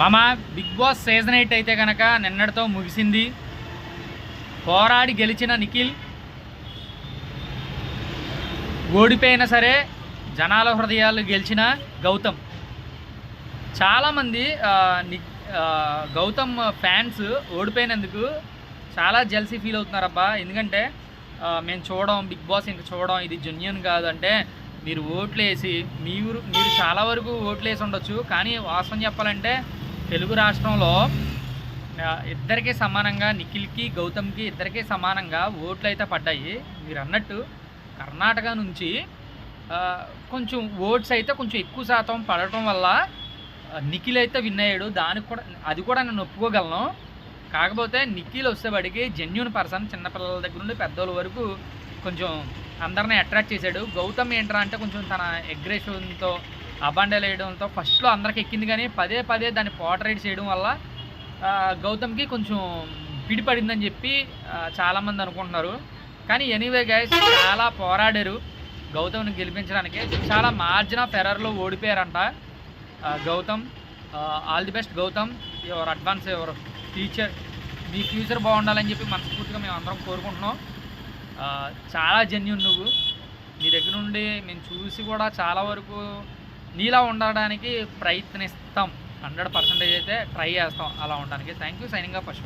మామ big boss season eight అయితే కనుక నిన్నటితో ముగిసింది. పోరాడి గెలిచిన నిఖిల్ ఓడిపోయినా సరే జనాల హృదయాలు గెలిచిన గౌతమ్. చాలామంది ని- గౌతమ్ ఫ్యాన్స్ ఓడిపోయినందుకు చాలా జెల్సీ ఫీల్ అవుతున్నారబ్బా. ఎందుకంటే మేము చూడడం బిగ్ బాస్ ఇంక చూడడం ఇది జెన్యున్ కాదు అంటే మీరు ఓట్లు వేసి మీరు మీరు చాలా వరకు ఓట్లు వేసి ఉండొచ్చు. కానీ వాస్తవం చెప్పాలంటే తెలుగు రాష్ట్రంలో ఆ, ఇద్దరికీ సమానంగా నిఖిల్కి గౌతమ్కి ఇద్దరికీ సమానంగా ఓట్లు అయితే పడ్డాయి. మీరు అన్నట్టు కర్ణాటక నుంచి కొంచెం ఓట్స్ అయితే కొంచెం ఎక్కువ శాతం పడటం వల్ల నిఖిల్ అయితే విన్ అయ్యాడు. దానికి కూడా అది కూడా నేను ఒప్పుకోగలను. కాకపోతే నిఖిల్ వచ్చేవాడికి జెన్యున్ పర్సన్ చిన్నపిల్లల దగ్గర నుండి పెద్దోళ్ళ వరకు కొంచెం అందరిని అట్రాక్ట్ చేశాడు. గౌతమ్ ఏంట్రా అంటే కొంచెం తన అగ్రెషన్తో అబాండాలు వేయడంతో ఫస్ట్లో అందరికి ఎక్కింది కానీ పదే పదే దాన్ని పోర్ట్రేట్ చేయడం వల్ల గౌతమ్కి కొంచెం పిడిపడిందని చెప్పి చాలామంది అనుకుంటున్నారు. కానీ ఎనీవే గైస్ చాలా పోరాడారు గౌతమ్ని గెలిపించడానికి. చాలా మార్జిన్ ఆఫ్ ఎర్రర్లో ఓడిపోయారంట Gautam. All the best Gautam. Your advance your future. Me future బాగుండాలని చెప్పి మనస్ఫూర్తిగా మేము అందరం కోరుకుంటున్నాం. చాలా జెన్యున్ నువ్వు. నీ దగ్గర నుండి మేము చూసి కూడా చాలా వరకు నీలా ఉండడానికి ప్రయత్నిస్తాం. హండ్రెడ్ పర్సెంటేజ్ అయితే ట్రై చేస్తాం అలా ఉండడానికి. Thank you signing off first